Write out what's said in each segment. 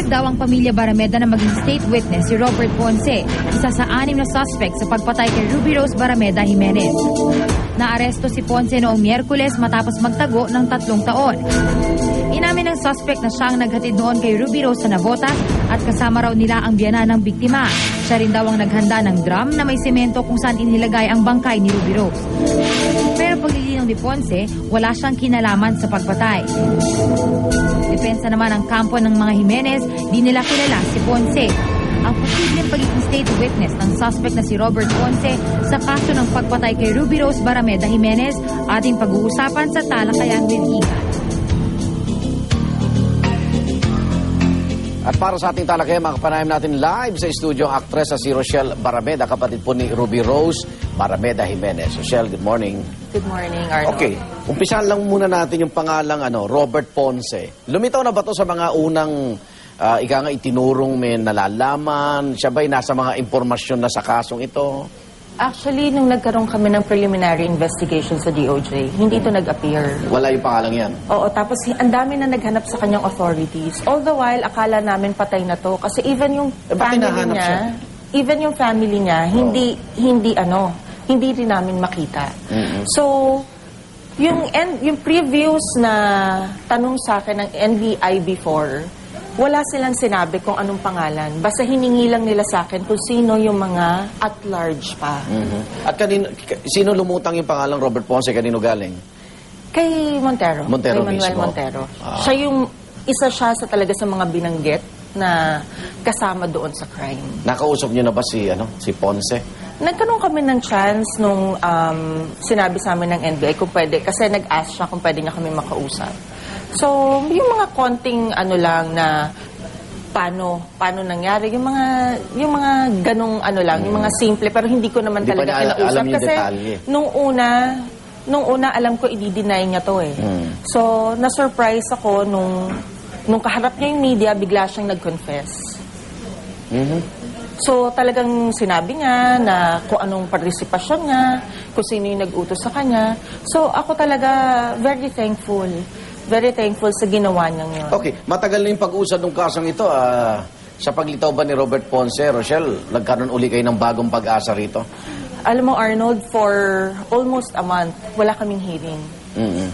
Pumayag daw ang pamilya Barameda na maging state witness si Robert Ponce, isa sa anim na suspect sa pagpatay kay Ruby Rose Barameda Jimenez. Naaresto si Ponce noong Miyerkules matapos magtago ng tatlong taon. Inamin ng suspect na siya ang naghatid noon kay Ruby Rose sa Navotas at kasama raw nila ang biyana ng biktima. Siya rin daw ang naghanda ng drum na may semento kung saan inilagay ang bangkay ni Ruby Rose. Pero paglilinaw ni Ponce, wala siyang kinalaman sa pagpatay. Depensa naman ang kampo ng mga Jimenez, di nila kilala si Ponce. Ang posibleng pagiging state witness ng suspect na si Robert Ponce sa kaso ng pagpatay kay Ruby Rose Barameda Jimenez ating pag-uusapan sa Talakayan with Igan. At para sa ating talakaya, makapanayam natin live sa studio ang aktres sa si Rochelle Barameda, kapatid po ni Ruby Rose Barameda Jimenez. Rochelle, good morning. Good morning, Arnold. Okay, umpisahan lang muna natin yung pangalang ano, Robert Ponce. Lumitaw na ba to sa mga unang ah, ika nga itinurong may nalalaman? Siya ba'y nasa mga impormasyon na sa kasong ito? Actually, nung nagkaroon kami ng preliminary investigation sa DOJ, hindi ito nag-appear. Wala yung pangalang yan. Oo, tapos ang dami na naghanap sa kanyang authorities. All the while, akala namin patay na to. Kasi even yung Eh, family nahanap niya, siya? even yung family niya, hindi, hindi ano, hindi rin namin makita. So, yung, en- yung previous na tanong sa akin ng NBI before, wala silang sinabi kung anong pangalan. Basta hiningi lang nila sa akin kung sino yung mga at large pa. Mhm. At kanino, k- sino lumutang yung pangalang Robert Ponce? Kanino galing? Kay Montero. Montero kay Manuel mismo. Montero. Ah. Siya yung, isa siya sa talaga sa mga binanggit na kasama doon sa crime. Nakausap niyo na ba si, ano, si Ponce? Nagkaroon kami ng chance nung um, sinabi sa amin ng NBI kung pwede, kasi nag-ask siya kung pwede niya kami makausap. So, yung mga konting ano lang na paano paano nangyari yung mga yung mga ganong ano lang yung mga simple pero hindi ko naman Hindi pa talaga niya kinausap alam yung kasi detalye. nung una nung una alam ko i-deny niya to eh Mm. so na-surprise ako nung nung kaharap niya yung media bigla siyang nag-confess Mhm. So talagang sinabi niya na kung anong partisipasyon niya, kung sino yung nag-utos sa kanya. So ako talaga very thankful. Very thankful sa ginawa niya yun. Okay, matagal na yung pag-usad ng kasong ito. ah, sa paglitaw ba ni Robert Ponce, Rochelle, nagkaroon uli kayo ng bagong pag-asa rito? Alam mo Arnold, for almost a month, wala kaming hearing. Mhm.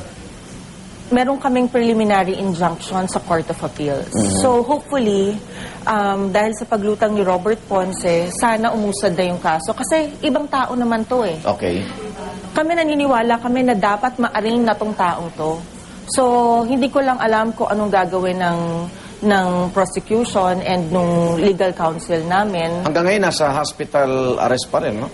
Meron kaming preliminary injunction sa Court of Appeals. So hopefully, um, dahil sa paglutang ni Robert Ponce, sana umusad na yung kaso. Kasi ibang tao naman to eh. Okay. kami naniniwala kami na dapat ma-arraign na tong taong to. So, hindi ko lang alam kung anong gagawin ng ng prosecution and nung legal counsel namin. Hanggang ngayon, nasa hospital arrest pa rin, no?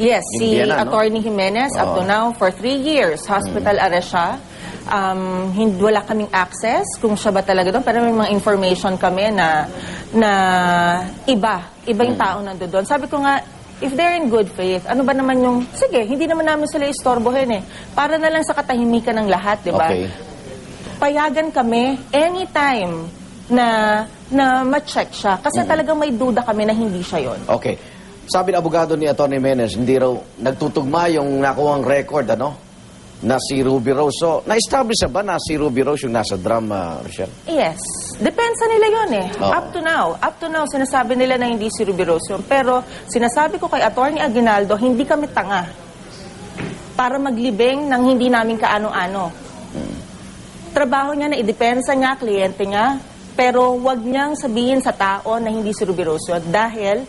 Yes, si no? Attorney Jimenez, up to now, for three years, hospital arrest siya. Um, hindi, wala kaming access kung siya ba talaga doon, pero may mga information kami na, na iba, iba yung tao nando doon. Sabi ko nga, if they're in good faith, ano ba naman yung, sige, hindi naman namin sila istorbohin eh. Para na lang sa katahimikan ng lahat, di ba? Okay. payagan kami anytime na na ma-check siya. Kasi talagang may duda kami na hindi siya yon. Okay. Sabi ng abogado ni Atty. Menes, hindi raw nagtutugma yung nakuhang record, ano? Na si Ruby Rose. So, na-establish na ba na si Ruby Rose yung nasa drama, Rochelle? Yes. Depensa nila yon eh. Oo. Up to now. Up to now, sinasabi nila na hindi si Ruby Rose yun. Pero sinasabi ko kay Attorney Aguinaldo, hindi kami tanga para maglibing ng hindi namin kaano-ano. Trabaho niya na idepensa niya, kliyente niya, pero wag niyang sabihin sa tao na hindi si Ruby Rose yun dahil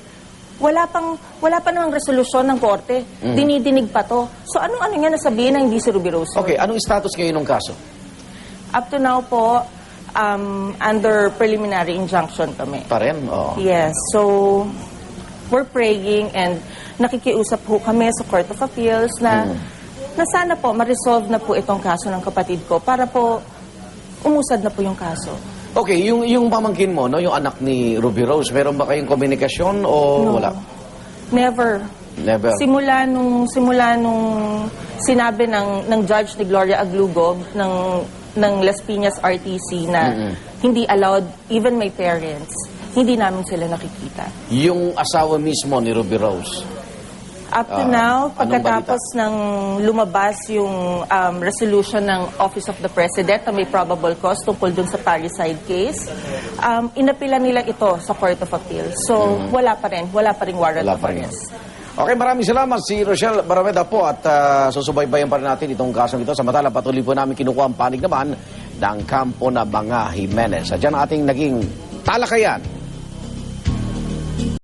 wala pang wala pa namang resolusyon ng korte. Dinidinig pa to. So anong ano niya na sabihin na hindi si yun? Okay, anong status ngayon ng kaso? Up to now po, um, under preliminary injunction kami. Pa rin? Oo. Yes, so we're praying and nakikiusap po kami sa Court of Appeals na, na sana po ma-resolve na po itong kaso ng kapatid ko para po umusad na po yung kaso. Okay, yung, yung pamangkin mo, no, yung anak ni Ruby Rose, meron ba kayong komunikasyon o No. wala? Never. Never. Simula nung simula nung sinabi ng ng judge ni Gloria Aglugog ng ng Las Piñas RTC na hindi allowed even my parents, hindi namin sila nakikita. yung asawa mismo ni Ruby Rose. Up to Ah, now, anong pagkatapos ng lumabas yung um, resolution ng Office of the President na may probable cause tungkol dun sa parricide case, um, inapila nila ito sa Court of Appeal. So, wala pa rin. Wala pa rin warrant Mm-hmm. Wala of pa rin. arrest. Okay, maraming salamat si Rochelle Barameda po at ah, susubaybayan pa rin natin itong kasong ito. Samantala, patuloy po namin kinukuha ang panig naman ng kampo na mga Jimenez. At yan ang ating naging talakayan